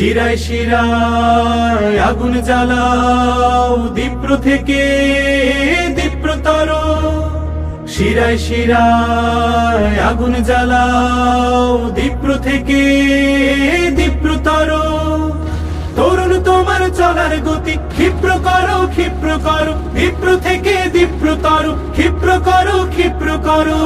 শিরায় শিরায় আগুন জ্বালাও দীপ্র থেকে, দীপ্রতর। শিরায় শিরায় আগুন জ্বালাও দীপ্র থেকে, দীপ্রতর। তরুণ তোমার চলার গতি ক্ষিপ্র করো ক্ষিপ্র করো। দীপ্র থেকে দীপ্রতর, ক্ষিপ্র করো ক্ষিপ্র করো।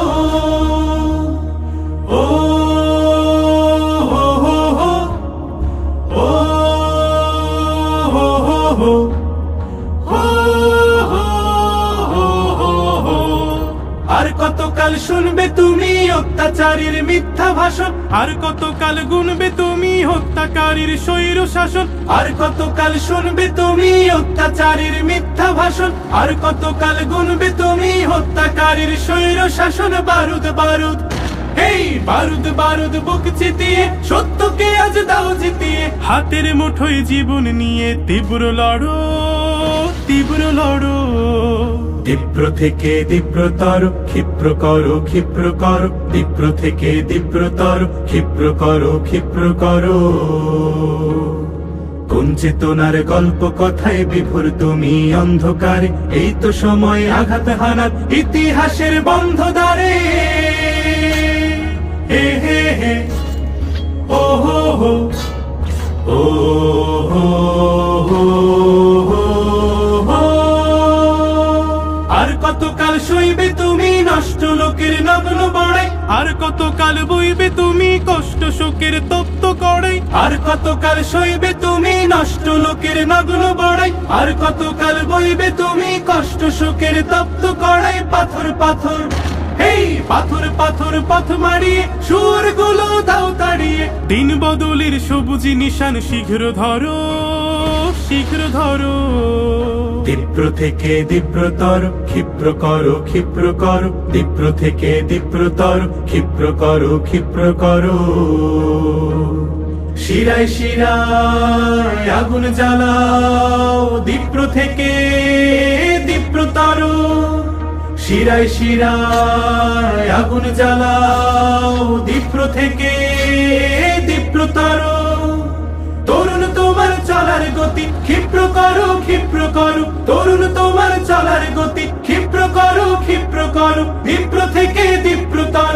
আর কতকাল শুনবে তুমি অত্যাচারীর মিথ্যা ভাষণ? আর কতকাল গুনবে তুমি হত্যাকারীর স্বৈর শাসন? আর কতকাল শুনবে তুমি অত্যাচারীর মিথ্যা ভাষণ? আর কতকাল গুনবে তুমি হত্যাকারীর স্বৈর শাসন? বারুদ বারুদ। এই বারুদ বারুদ বুক চিতিয়ে দাও জিতিয়ে হাতের মুঠোয় জীবন নিয়ে তীব্র লড়ো তীব্র লড়ো। দীপ্র থেকে দীপ্রতর ক্ষিপ্র করো ক্ষিপ্র করো। দীপ্র থেকে দীপ্রতর ক্ষিপ্র করো ক্ষিপ্র করো। কোন চেতনার গল্প কথায় বিভোর তুমি অন্ধকারে? এই তো সময় আঘাত হানার ইতিহাসের বন্ধ দ্বারে। আর কতকাল সইবে তুমি নষ্ট লোকের নগ্ন বড়াই আর কতকাল বইবে তুমি কষ্ট শোকের তপ্ত কড়াই আর কতকাল সইবে তুমি নষ্ট লোকের নগ্ন বড়াই আর কতকাল বইবে তুমি কষ্ট শোকের তপ্ত কড়াই পাথর পাথর। এই পাথর পাথর, পথ মারিয়ে সুরগুলো দাও তাড়িয়ে। দিন বদলের সবুজ নিশান শীঘ্র ধরো শীঘ্র ধরো। দীপ্র থেকে দীপ্রতর ক্ষিপ্র করো ক্ষিপ্র করো। দীপ্র থেকে দীপ্রতর ক্ষিপ্র করো ক্ষিপ্র করো। শিরায় শিরায় আগুন জ্বালাও দীপ্র থেকে দীপ্রতর শিরায় শিরায় আগুন জ্বালাও, দীপ্র থেকে দীপ্র তার। তরুণ তোমার চলার গতি ক্ষিপ্র করো ক্ষিপ্র করো। তরুণ তোমার চলার গতি ক্ষিপ্র করো ক্ষিপ্র করো। দীপ্র থেকে দীপ্রতর